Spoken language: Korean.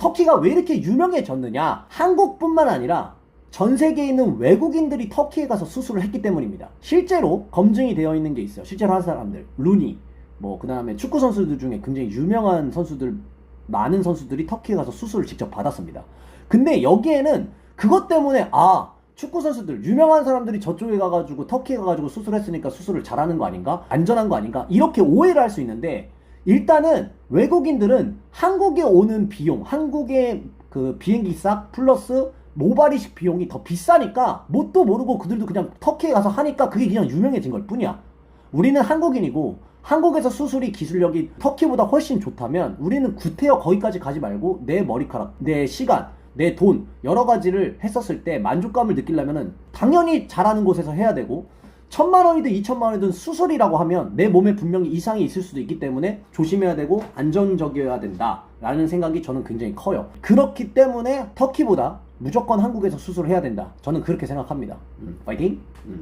터키가 왜 이렇게 유명해졌느냐? 한국뿐만 아니라 전 세계에 있는 외국인들이 터키에 가서 수술을 했기 때문입니다. 실제로 검증이 되어 있는 게 있어요. 실제로 한 사람들. 루니, 뭐, 그 다음에 축구 선수들 중에 굉장히 유명한 선수들, 많은 선수들이 터키에 가서 수술을 직접 받았습니다. 근데 여기에는 그것 때문에, 아, 축구 선수들, 유명한 사람들이 저쪽에 가가지고 터키에 가가지고 수술했으니까 수술을 잘하는 거 아닌가? 안전한 거 아닌가? 이렇게 오해를 할 수 있는데, 일단은 외국인들은 한국에 오는 비용, 한국의 그 비행기 싹 플러스 모발이식 비용이 더 비싸니까 뭣도 모르고 그들도 그냥 터키에 가서 하니까 그게 그냥 유명해진 걸 뿐이야. 우리는 한국인이고 한국에서 수술이 기술력이 터키보다 훨씬 좋다면 우리는 구태여 거기까지 가지 말고 내 머리카락, 내 시간, 내 돈 여러 가지를 했었을 때 만족감을 느끼려면은 당연히 잘하는 곳에서 해야 되고 천만 원이든 이천만 원이든 수술이라고 하면 내 몸에 분명히 이상이 있을 수도 있기 때문에 조심해야 되고 안전적이어야 된다라는 생각이 저는 굉장히 커요. 그렇기 때문에 터키보다 무조건 한국에서 수술을 해야 된다. 저는 그렇게 생각합니다. 음, 파이팅! 음.